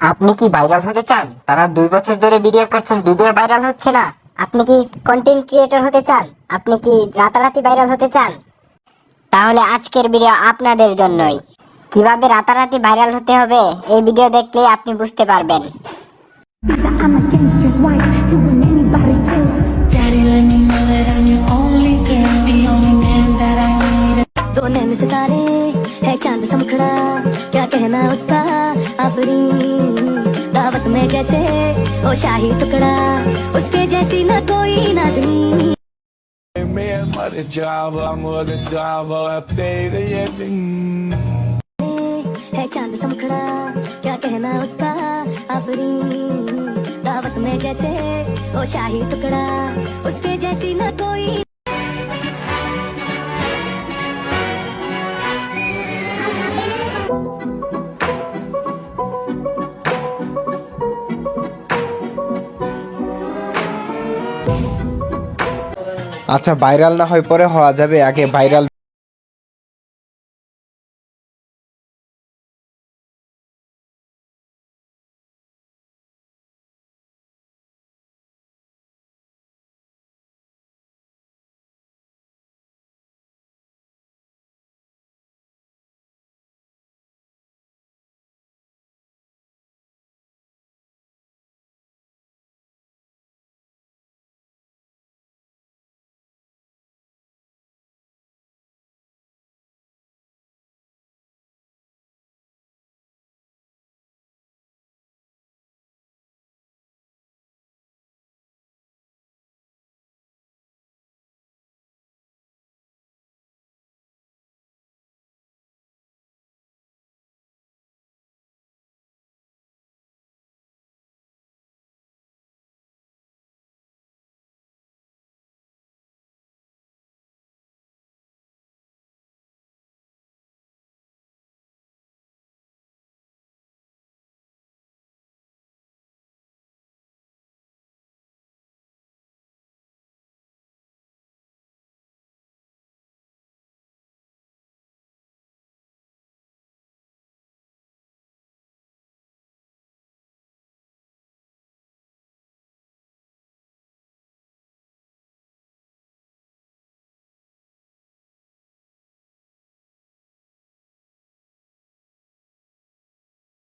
আপনি কি ভাইরাল হতে চান তারা দুই বছর ধরে ভিডিও করছেন ভিডিও ভাইরাল হচ্ছে না আপনি কি কন্টেন্ট ক্রিয়েটর হতে চান আপনি কি রাতারাতি ভাইরাল হতে চান তাহলে আজকের ভিডিও আপনাদের জন্যই কিভাবে রাতারাতি ভাইরাল হতে হবে এই ভিডিও দেখলেই আপনি বুঝতে পারবেন I'm a gangster's wife, doing anybody too. Daddy, let me know that I'm your only girl, the only man that I need. दो नैन सितारे है चांद समखड़ा क्या कहना उसका आफरी दावत में जैसे ओ शाही टुकड़ा उसके जैसी न कोई नाजनी मैं मर जावा मर जावा तेरे ये दिन। है चाँद समखड़ा क्या कहना उसका आफरी दावत में जैसे ओ शाही टुकड़ा আচ্ছা ভাইরাল না হয় পরে হওয়া যাবে আগে ভাইরাল